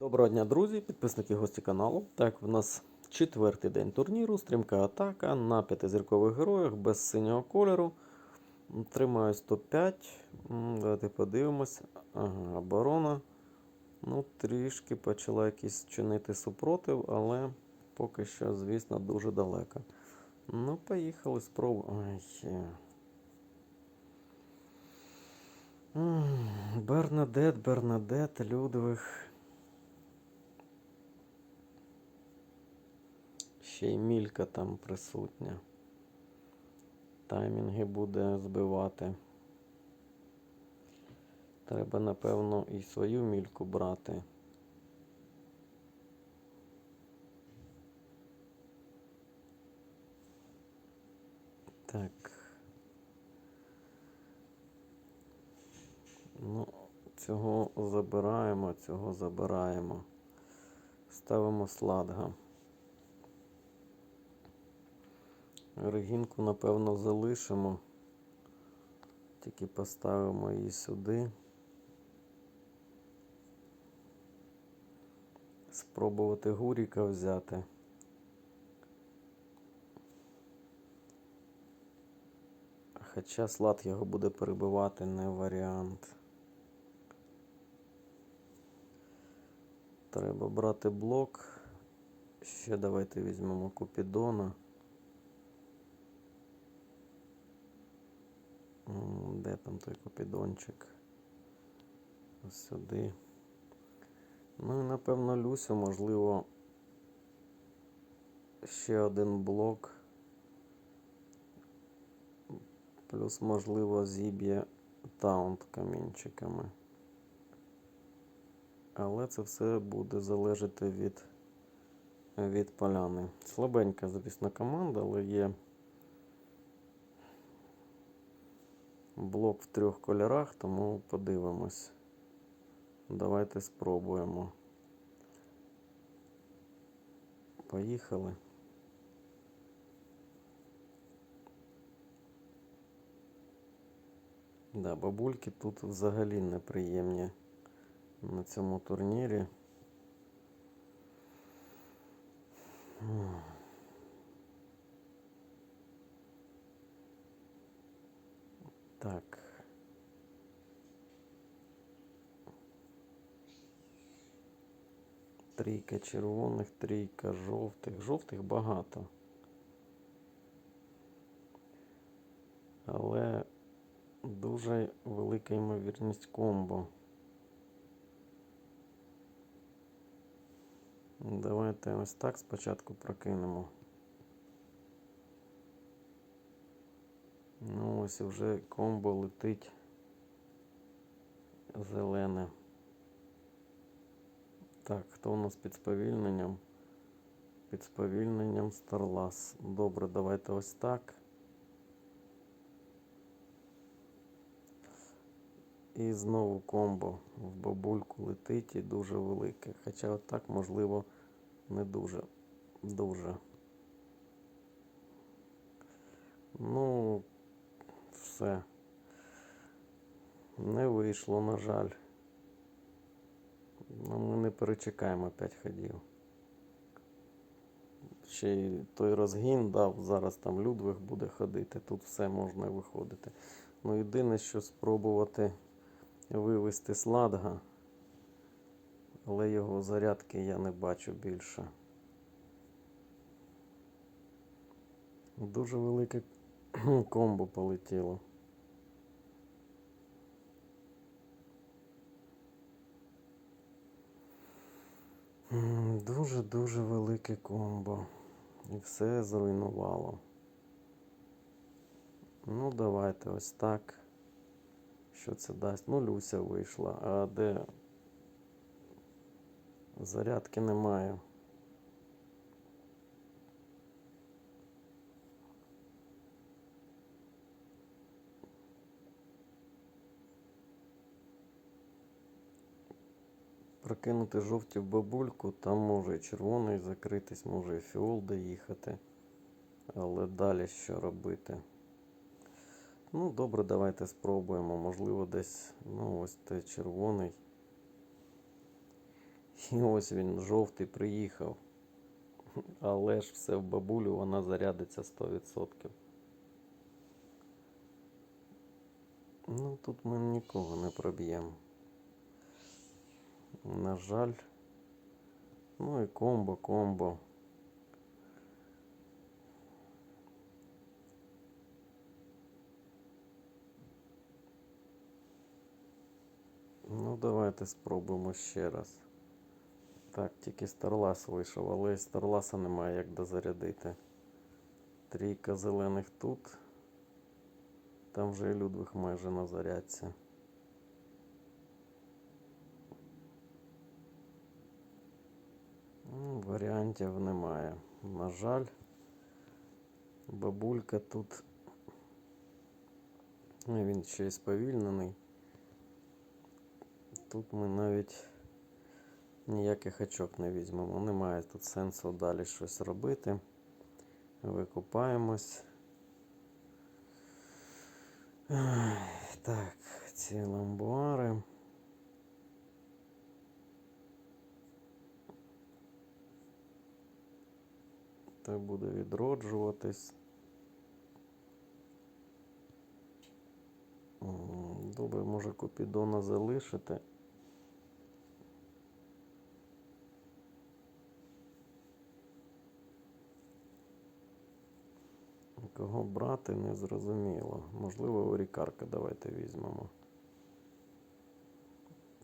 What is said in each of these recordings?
Доброго дня, друзі, підписники гості каналу. Так, в нас четвертий день турніру, стрімка атака на п'ятизіркових героях без синього кольору. Тримаю 105. Давайте подивимось. Ага, оборона. Ну, трішки почала якийсь чинити супротив, але поки що, звісно, дуже далеко. Ну, поїхали, спробуємо. Бернадет, Бернадет, Людвиг. Ще й мілька там присутня. Таймінги буде збивати. Треба, напевно, і свою мільку брати. Так. Ну, цього забираємо, цього забираємо. Ставимо сладга. Регінку, напевно, залишимо. Тільки поставимо її сюди. Спробувати гуріка взяти. Хоча слад його буде перебивати, не варіант. Треба брати блок. Ще давайте візьмемо Купідона. Де там той купідончик? Ось сюди. Ну і напевно Люсю, можливо, ще один блок. Плюс, можливо, зіб'є таунт камінчиками. Але це все буде залежати від, від поляни. Слабенька, звісно, команда, але є. Блок в трьох кольорах, тому подивимось. Давайте спробуємо. Поїхали. Да, бабульки тут взагалі неприємні на цьому турнірі. Так. Трійка червоних, трійка жовтих. Жовтих багато. Але дуже велика ймовірність комбо. Давайте ось так спочатку прокинемо. Ну ось вже комбо летить зелене. Так, хто у нас під сповільненням? Під сповільненням Старлас. Добре, давайте ось так. І знову комбо в бабульку летить і дуже велике. Хоча отак, можливо, не дуже. Дуже. Ну, все. Не вийшло, на жаль. Ну, ми не перечекаємо 5 ходів. Ще й той розгін дав, зараз там Людвиг буде ходити, тут все можна виходити. Ну, єдине, що спробувати вивести сладга, але його зарядки я не бачу більше. Дуже велике комбо полетіло. Дуже-дуже велике комбо. І все зруйнувало. Ну, давайте ось так. Що це дасть? Ну, Люся вийшла. А де? Зарядки немає. Прокинути жовті в бабульку, там може і червоний закритись, може і фіол доїхати. Але далі що робити? Ну, добре, давайте спробуємо. Можливо, десь, ну, ось той червоний. І ось він жовтий приїхав. Але ж все в бабулю вона зарядиться 100%. Ну, тут ми нікого не проб'ємо. На жаль. Ну і комбо, комбо. Ну, давайте спробуємо ще раз. Так, тільки Старлас вийшов, але Старласа немає як дозарядити. Трійка зелених тут. Там вже і Людвиг майже на зарядці. Варіантів немає. На жаль, бабулька тут. Ну, Він ще й сповільнений. Тут ми навіть ніяких очок не візьмемо. Немає тут сенсу далі щось робити. Викупаємось. Так, ці ламбуари. Та буде відроджуватись. Добре, може Купідона залишити. Кого брати, не зрозуміло. Можливо, Орікарка давайте візьмемо.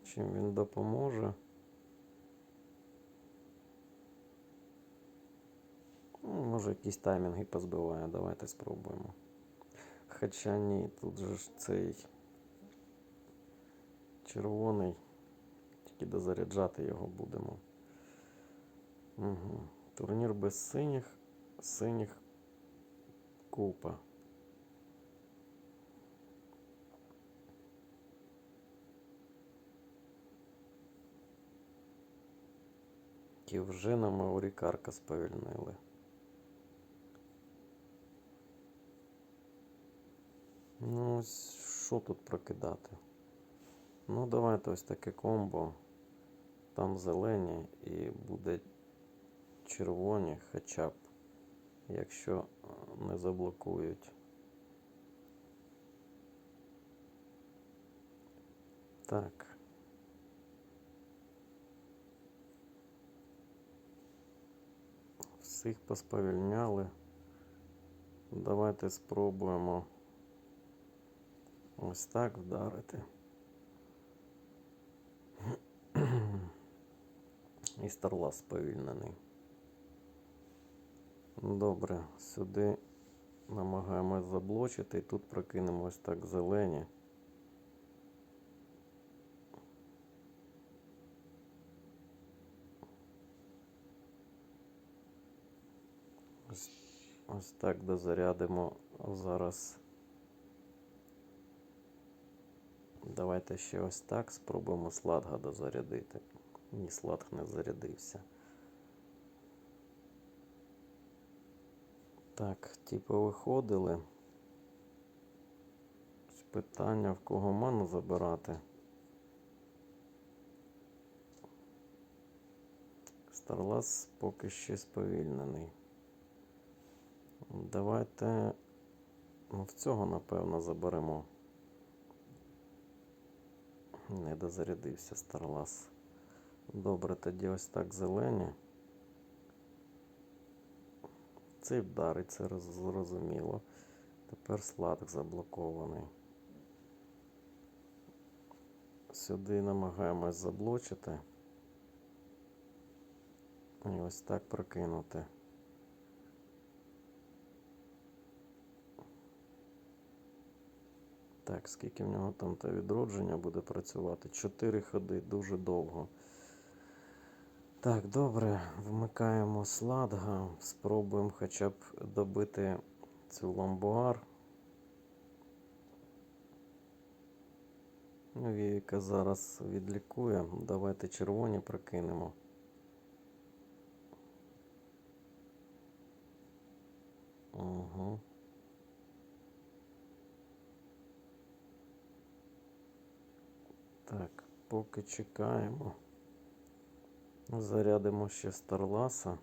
Чим він допоможе? Ну, може, якісь таймінги позбиває. Давайте спробуємо. Хоча ні, тут же ж цей червоний. Тільки дозаряджати його будемо. Угу. Турнір без синіх. Синіх купа. І вже нам Аурікарка сповільнили. Ну, ось що тут прокидати? Ну, давайте ось таке комбо. Там зелені і буде червоні хоча б, якщо е, не заблокують. Так. Всіх посповільняли. Давайте спробуємо ось так вдарити. І Старлас сповільнений. Добре, сюди намагаємось заблочити і тут прокинемо ось так зелені. Ось, ось так дозарядимо зараз. Давайте ще ось так спробуємо сладга дозарядити. Ні, сладг не зарядився. Так, типу виходили. Питання, в кого ману забирати. Старлас поки ще сповільнений. Давайте ну, в цього, напевно, заберемо. Не дозарядився Старлас. Добре, тоді ось так зелені. Цей вдарить, це зрозуміло. Тепер сладк заблокований. Сюди намагаємось заблочити. І ось так прокинути. Так, скільки в нього там та відродження буде працювати? Чотири ходи, дуже довго. Так, добре, вмикаємо сладга, спробуємо хоча б добити цю ламбуар. Ну, Вівіка зараз відлікує. Давайте червоні прокинемо. Угу. Так, поки чекаємо. Зарядимо ще Старласа.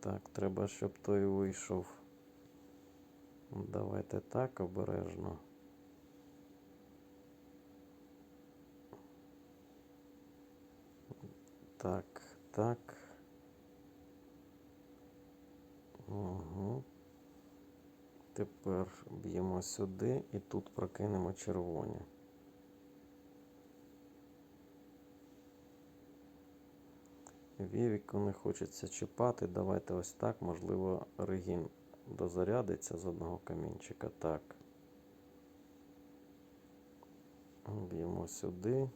Так, треба, щоб той вийшов. Давайте так обережно. Так, так. Угу. Тепер б'ємо сюди і тут прокинемо червоні. Вівіку не хочеться чіпати. Давайте ось так. Можливо, регін дозарядиться з одного камінчика. Так. Б'ємо сюди.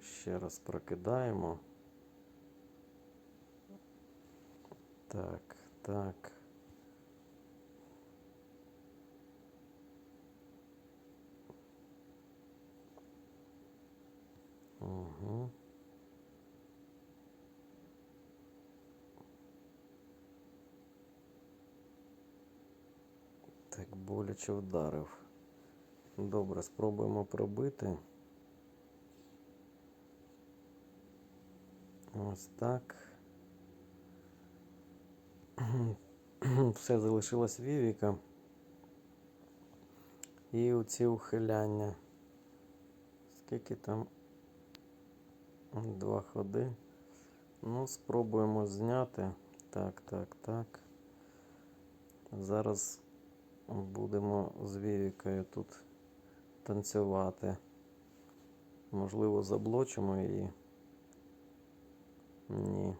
Ще раз прокидаємо. Так, так. Угу. Так, боляче вдарив. Добре, спробуємо пробити. Ось так. Все залишилось Вівіка. І оці ухиляння. Скільки там? Два ходи. Ну, спробуємо зняти. Так, так, так. Зараз будемо з Вівікою тут танцювати. Можливо, заблочимо її. Ні.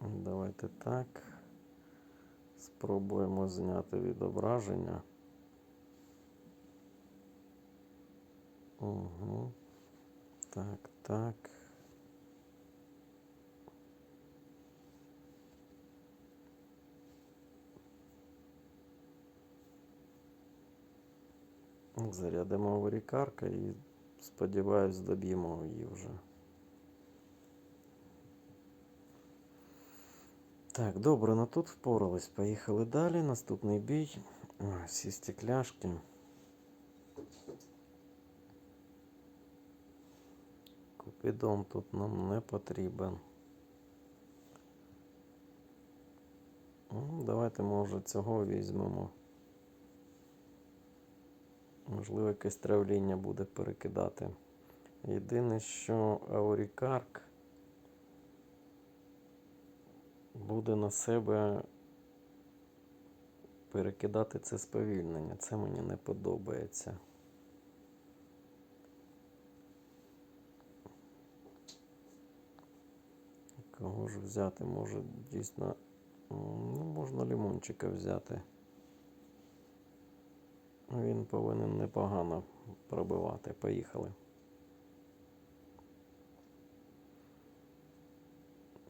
Давайте так. Спробуємо зняти відображення. Угу. Так, так. Зарядимо аварікарка і сподіваюсь, доб'ємо її вже. Так, добре, ну тут впорались. Поїхали далі. Наступний бій. Всі стекляшки. Купідон тут нам не потрібен. Ну, давайте, може, цього візьмемо. Можливо, якесь травління буде перекидати. Єдине, що Аурікарк буде на себе перекидати це сповільнення. Це мені не подобається. Кого ж взяти? Може дійсно. Ну, можна лимончика взяти. Він повинен непогано пробивати. Поїхали.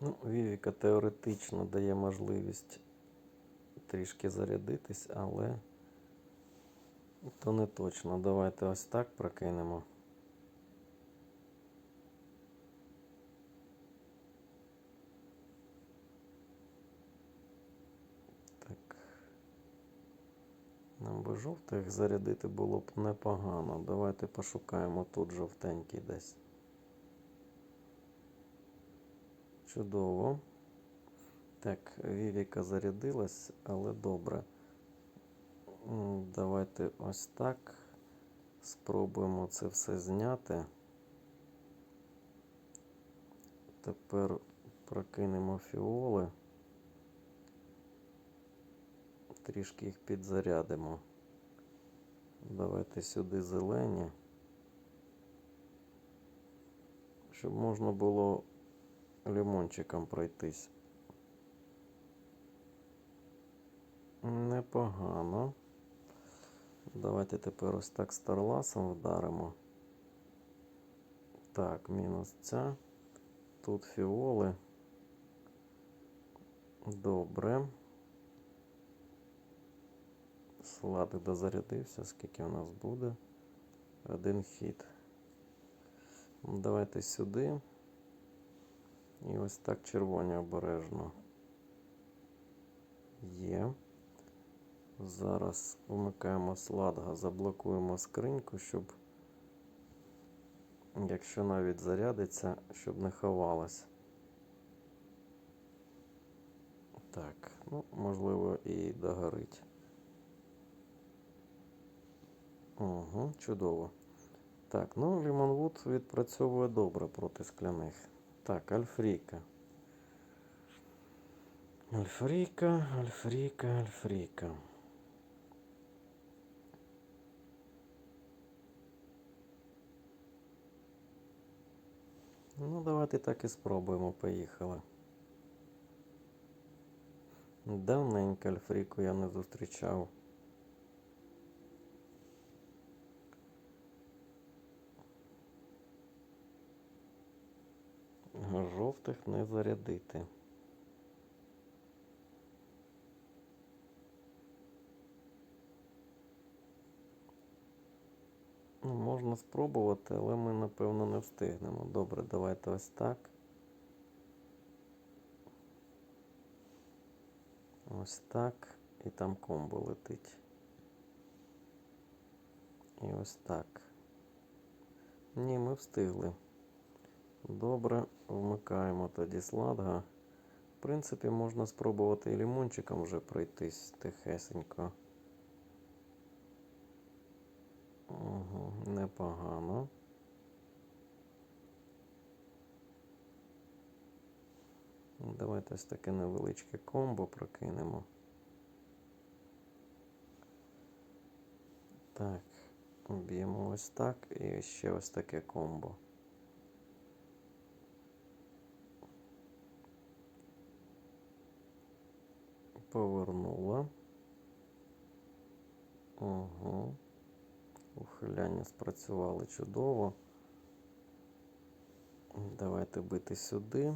Ну, Вівіка теоретично дає можливість трішки зарядитись, але то не точно. Давайте ось так прокинемо. Нам би жовтих зарядити було б непогано. Давайте пошукаємо тут жовтенький десь. Чудово. Так, Вівіка зарядилась, але добре. Давайте ось так. Спробуємо це все зняти. Тепер прокинемо фіоли. Трішки їх підзарядимо. Давайте сюди зелені. Щоб можна було лимончиком пройтись. Непогано. Давайте тепер ось так старласом вдаримо. Так, мінус ця. Тут фіоли. Добре. Сладик дозарядився, скільки у нас буде. Один хід. Давайте сюди. І ось так червоні обережно. Є. Зараз вмикаємо сладга, заблокуємо скриньку, щоб, якщо навіть зарядиться, щоб не ховалась. Так, ну, можливо, і догорить. Угу, чудово. Так, ну Лімонвуд відпрацьовує добре проти скляних. Так, Альфріка. Альфріка, Альфріка, Альфріка. Ну, давайте так і спробуємо. Поїхали. Давненько Альфріку я не зустрічав. Жовтих не зарядити. Ну, можна спробувати, але ми, напевно, не встигнемо. Добре, давайте ось так. Ось так. І там комбо летить. І ось так. Ні, ми встигли. Добре, вмикаємо тоді сладга. В принципі, можна спробувати і лімончиком вже пройтись тихесенько. Угу, непогано. Давайте ось таке невеличке комбо прокинемо. Так, б'ємо ось так і ще ось таке комбо. Повернула. Угу. Ухиляння спрацювали чудово. Давайте бити сюди.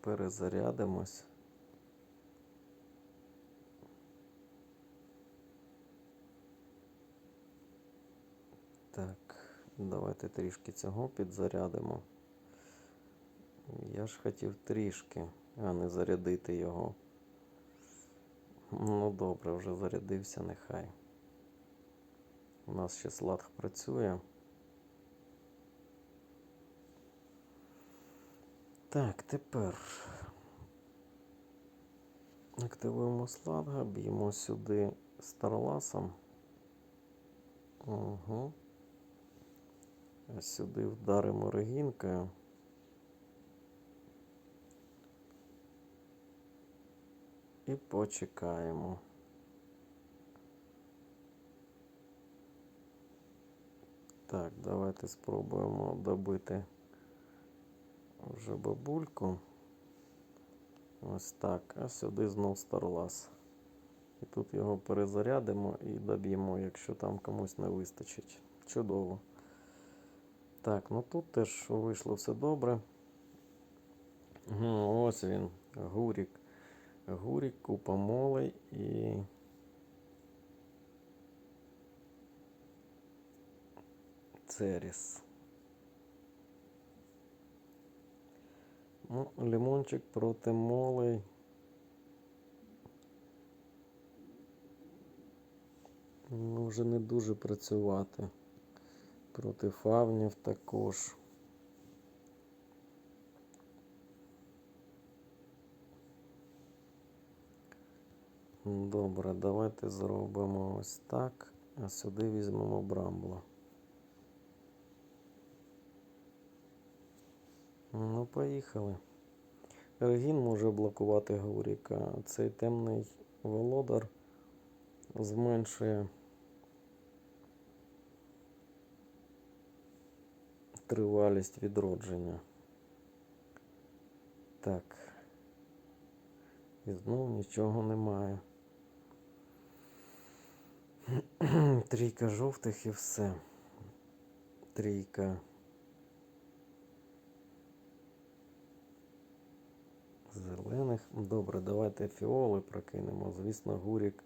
Перезарядимось. Так, давайте трішки цього підзарядимо. Я ж хотів трішки, а не зарядити його. Ну добре, вже зарядився, нехай. У нас ще сладг працює. Так, тепер активуємо сладга, б'ємо сюди старласом. Угу. А сюди вдаримо регінкою. І почекаємо. Так, давайте спробуємо добити вже бабульку. Ось так. А сюди знов старлас. І тут його перезарядимо і доб'ємо, якщо там комусь не вистачить. Чудово. Так, ну тут теж вийшло все добре. Ось він, гурік. Гурік, купа молей і. Церіс. Ну, лимончик проти молей. Може не дуже працювати. Проти фавнів також. Добре, давайте зробимо ось так, а сюди візьмемо брамбло. Ну, поїхали. Регін може блокувати Гуріка, а цей темний володар зменшує тривалість відродження. Так. І знову нічого немає. Трійка жовтих і все. Трійка. Зелених. Добре, давайте фіоли прокинемо. Звісно, гурік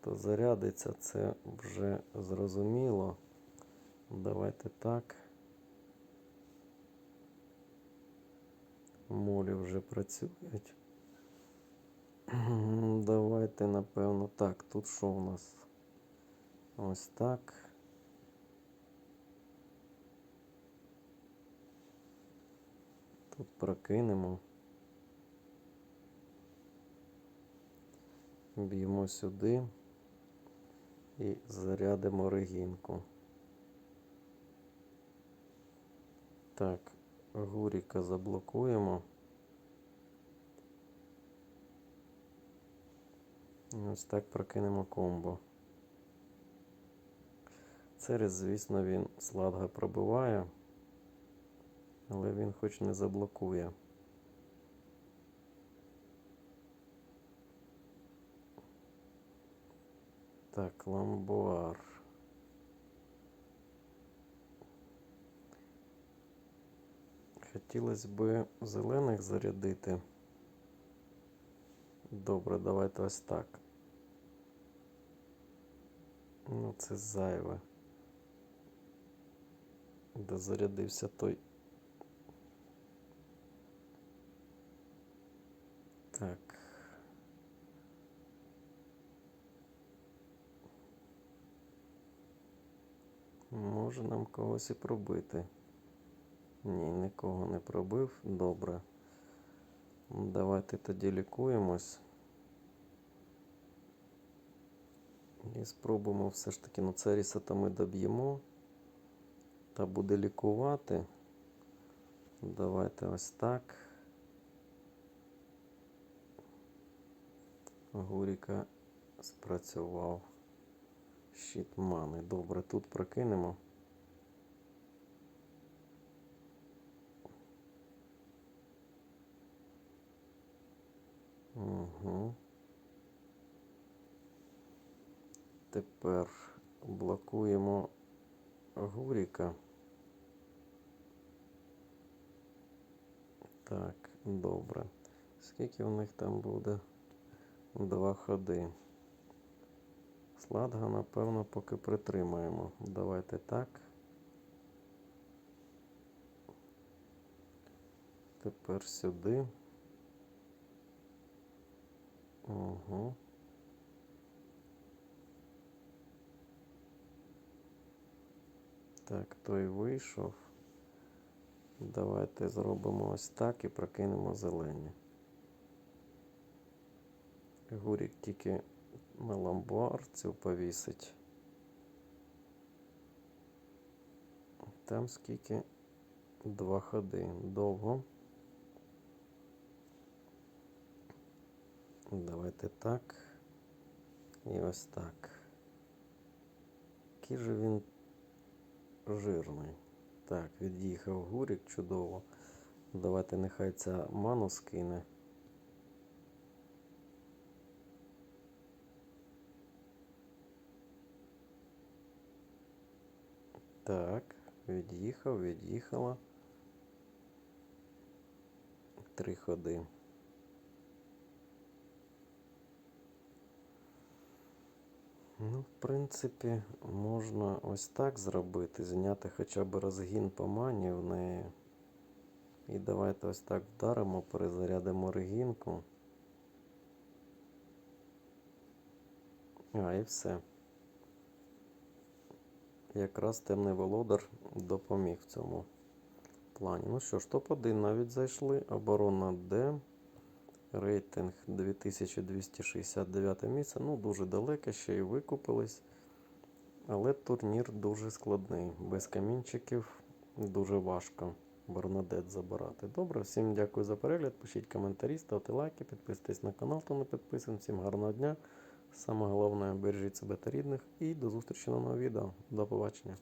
то зарядиться, це вже зрозуміло. Давайте так. Молі вже працюють. Давайте, напевно. Так, тут що у нас? Ось так. Тут прокинемо. Б'ємо сюди і зарядимо регінку. Так, гуріка заблокуємо. Ось так прокинемо комбо. Церес, звісно, він сладга пробиває, але він хоч не заблокує. Так, ламбуар. Хотілося б зелених зарядити. Добре, давайте ось так. Ну, це зайве. Де зарядився той. Так. Може нам когось і пробити. Ні, нікого не пробив. Добре. Давайте тоді лікуємось. І спробуємо все ж таки, ну Церіса то ми доб'ємо. Та буде лікувати. Давайте ось так. Гуріка спрацював. Щит мани. Добре, тут прокинемо. Угу. Тепер блокуємо Гуріка. Так, добре. Скільки у них там буде? Два ходи. Сладга, напевно, поки притримаємо. Давайте так. Тепер сюди. Угу. Так, той вийшов. Давайте зробимо ось так і прокинемо зелені. Гурік тільки на ламбуарцю повісить. Там скільки два ходи. Довго. Давайте так. І ось так. Який же він жирний. Так, від'їхав гурік чудово. Давайте нехай ця ману скине. Так, від'їхав, від'їхала. Три ходи. Ну, в принципі, можна ось так зробити, зняти хоча б розгін по мані в неї. І давайте ось так вдаримо, перезарядимо регінку. А, і все. Якраз темний володар допоміг в цьому плані. Ну що ж, топ-1 навіть зайшли. Оборона Д. Рейтинг 2269 місце. Ну, дуже далеко, ще й викупились. Але турнір дуже складний. Без камінчиків дуже важко Бернадет забирати. Добре, всім дякую за перегляд. Пишіть коментарі, ставте лайки, підписуйтесь на канал, хто не підписаний. Всім гарного дня. Саме головне, бережіть себе та рідних. І до зустрічі на новому відео. До побачення.